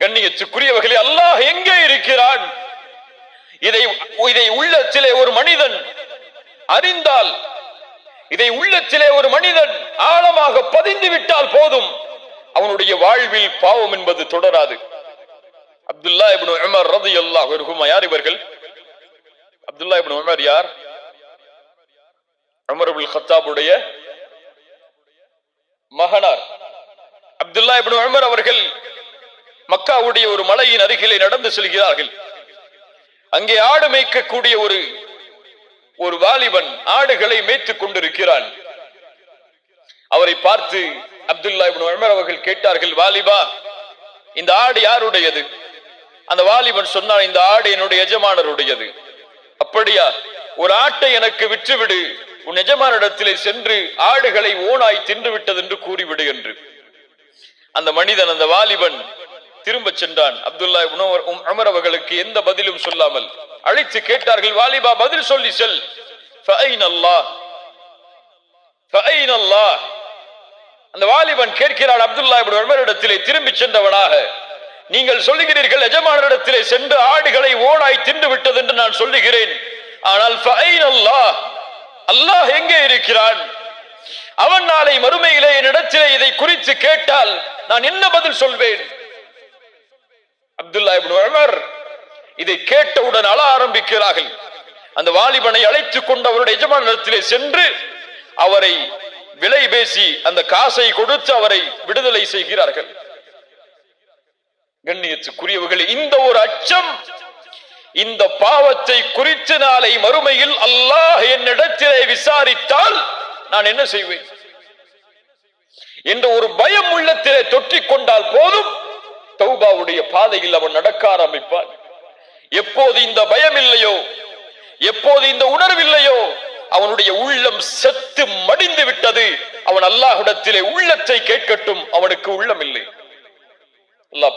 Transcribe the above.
கண்ணியத்துக்குரியவர்களே அல்லாஹ் எங்கே இருக்கிறான்? இதை இதை உள்ளத்திலே ஒரு மனிதன் அறிந்தால் இதை உள்ளத்திலே ஒரு மனிதன் ஆழமாக பதிந்து விட்டால் போதும். அவனுடைய வாழ்வில் பாவம் என்பது தொடராது. அப்துல்லா இப்னு உமர் அல்லாஹ் அன்ஹுமா யார் இவர்கள்? அப்துல்லா இப்னு உமர் யார்? உமர் அபுல் ஹத்தாபுடைய மகனார். அப்துல்லா இப்னு உமர் அவர்கள் மக்காவுடைய ஒரு மலையின் அருகிலே நடந்து செல்கிறார்கள். அங்கே ஆடு மேய்க்கக்கூடிய ஒரு ஒரு வாலிபன் ஆடுகளை மேய்த்துக் கொண்டிருக்கிறான். அவரை பார்த்து அப்துல்லா உமர் அவர்கள் கேட்டார்கள் வாலிபா இந்த ஆடு யாருடையது? அந்த வாலிபன் சொன்னான் இந்த ஆடு என்னுடைய எஜமானருடையது. அப்படியா ஒரு ஆட்டை எனக்கு விற்றுவிடு. உன் எஜமானிடத்திலே சென்று ஆடுகளை ஓனாய் தின்று விட்டது என்று கூறிவிடு என்று. அந்த மனிதன் அந்த வாலிபன் திரும்ப சென்றான். அப்துல்லா இப்னு உமர் உம் அவர்களுக்கு எந்த பதிலும் சொல்லாமல் அழைத்து கேட்டார்கள் வாலிபா பதில் சொல்லி செல். ஃபைன் அல்லாஹ் ஃபைன் அல்லாஹ் அந்த வாலிபன் கேட்கிறான் அப்துல்லா இப்னு உமரிடத்திலே திரும்பி சென்றவனாக நீங்கள் சொல்லுகிறீர்கள் எஜமானரிடத்திலே சென்று ஆடுகளை ஓனாய் தின்று விட்டது என்று நான் சொல்லுகிறேன். ஆனால் அல்லாஹ் எங்கே இருக்கிறான்? அவன் நாளை மறுமையிலே என்னிடத்திலே இதை குறித்து கேட்டால் நான் என்ன பதில் சொல்வேன்? அப்துல்லாஹிபின் இதை கேட்டவுடன் அழ ஆரம்பிக்கிறார்கள். அந்த வாலிபனை அழைத்துக் கொண்டு அவருடைய எஜமானிடத்திலே சென்று அவரை விலை பேசி அந்த காசை கொடுத்து அவரை விடுதலை செய்கிறார்கள். கண்ணியத்துக்குரியவர்கள் இந்த ஒரு அச்சம் இந்த பாவத்தை குறித்து நாளை மறுமையில் அல்லாஹ் என்னிடத்திலே விசாரித்தால் நான் என்ன செய்வேன்? என்ற ஒரு பயம் உள்ளத்திலே தொற்றிக் கொண்டால் போதும். தௌபாவுடைய பாதையில் அவன் நடக்க ஆரம்பிப்பான். எப்போது இந்த பயம் இல்லையோ எப்போது இந்த உணர்வில்லையோ அவனுடைய உள்ளம் செத்து மடிந்து விட்டது. அவன் அல்லாஹ்விடத்திலே உள்ளத்தை கேட்கட்டும் அவனுக்கு உள்ளம் இல்லை. அல்லாஹ்